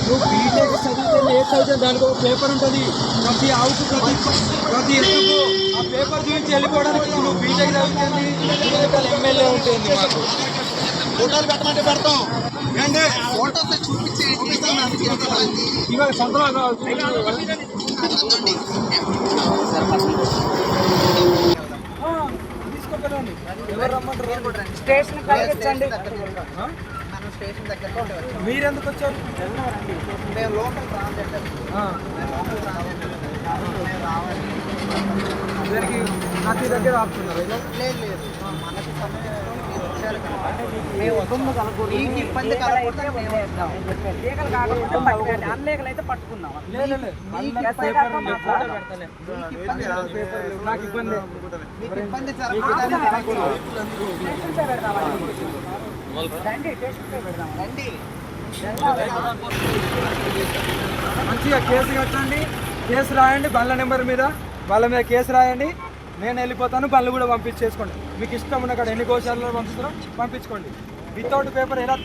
నువ్వు బీటెక్ చదివితే ఏ చదివితే దానికి ఒక పేపర్ ఉంటుంది. ప్రతి ఆవుకు ప్రతి ప్రతి ఎత్తుకు ఆ పేపర్ చూపించి వెళ్ళిపోవడానికి నువ్వు బీటెక్ చదివితే ఎమ్మెల్యే ఉంటుంది మాకు. ఫోటోలు పెట్టమంటే పెడతాం. ఏంటంటే ఫోటోస్ చూపించి ఇవాళ సంతలా తీసుకోకండి స్టేషన్ కలిగించండి మనం స్టేషన్ దగ్గరకు ఉంటాం. మీరెందుకు వచ్చారు లోకల్ లోకల్ రావాలి అందరికి ప్రతి దగ్గర ఆపుతున్నారు లేదు లేదు మనకి సమయం మీరు ఇబ్బంది పట్టుకుందాం కలగకూడదు. నాకు ఇబ్బంది మంచిగా కేసు కట్టండి. కేసు రాయండి బండ్ల నెంబర్ మీద. వాళ్ళ మీద కేసు రాయండి. నేను వెళ్ళిపోతాను బండ్లు కూడా పంపించేసుకోండి. మీకు ఇష్టం ఉన్న కాడ ఎన్ని కోశాలలో పంపిస్తారో పంపించుకోండి. వితౌట్ పేపర్ ఎలా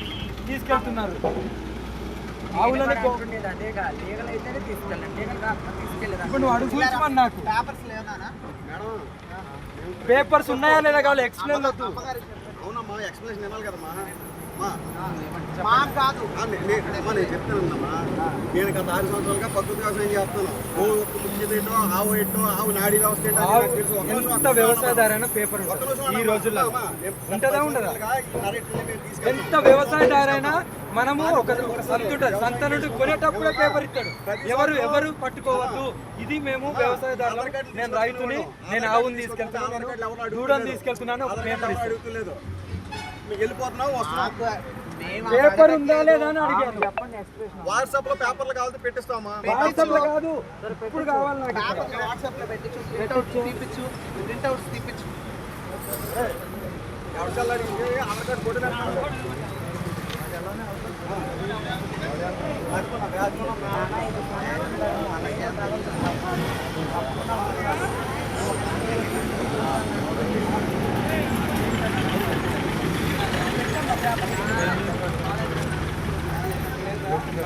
తీసుకెళ్తున్నారు? ఆవులని ఇప్పుడు నువ్వు అడుగు నాకు. పేపర్స్ పేపర్స్ ఉన్నాయా లేదా కావాలి? ఎక్స్ప్లెయిన్ వద్దు అవునమ్మా ఎక్స్ప్లెనేషన్ వినాలి కదమ్మా. మాకు కాదు. నేను చెప్తానమ్మా నేను గత ఆరు సంవత్సరాలుగా ప్రకృతి వ్యవసాయం చేస్తాను గోవు ముఖ్యదేటో ఆవు ఏంటో ఆవు నాడీ వ్యవస్థ ఎంత వ్యవసాయదారైనా పేపర్ ఈ రోజుల్లో ఉంటుందా ఉండదా. ఎంత వ్యవసాయదారైనా మనము ఒక ఒక సంత ఉంటుంది సంత నుండి కొనేటప్పుడే పేపర్ ఇస్తాడు. ఎవరు ఎవరు పట్టుకోవద్దు. ఇది మేము వ్యవసాయదారులు నేను రైతుని నేను ఆవుని తీసుకెళ్తున్నాను. నేను దూడని తీసుకెళ్తున్నాను ఒక పేపర్ ఇస్తాడు. వెళ్ళిపోతున్నావు వస్తున్నావు. పేపర్ ఉందా లేదా అని అడిగాను వాట్సాప్లో పేపర్లు కావాలంటే పెట్టిస్తామా? వాట్సాప్లో కాదు. ఇప్పుడు కావాలి వాట్సాప్లో పెట్టించు ప్రింట్అవుట్స్ తీపించు ప్రింట్అవుట్స్ తీపించు ఎవరికల్లా అడిగితే ఆధార్ కార్డు ఫోటో పెడతాను. Yeah.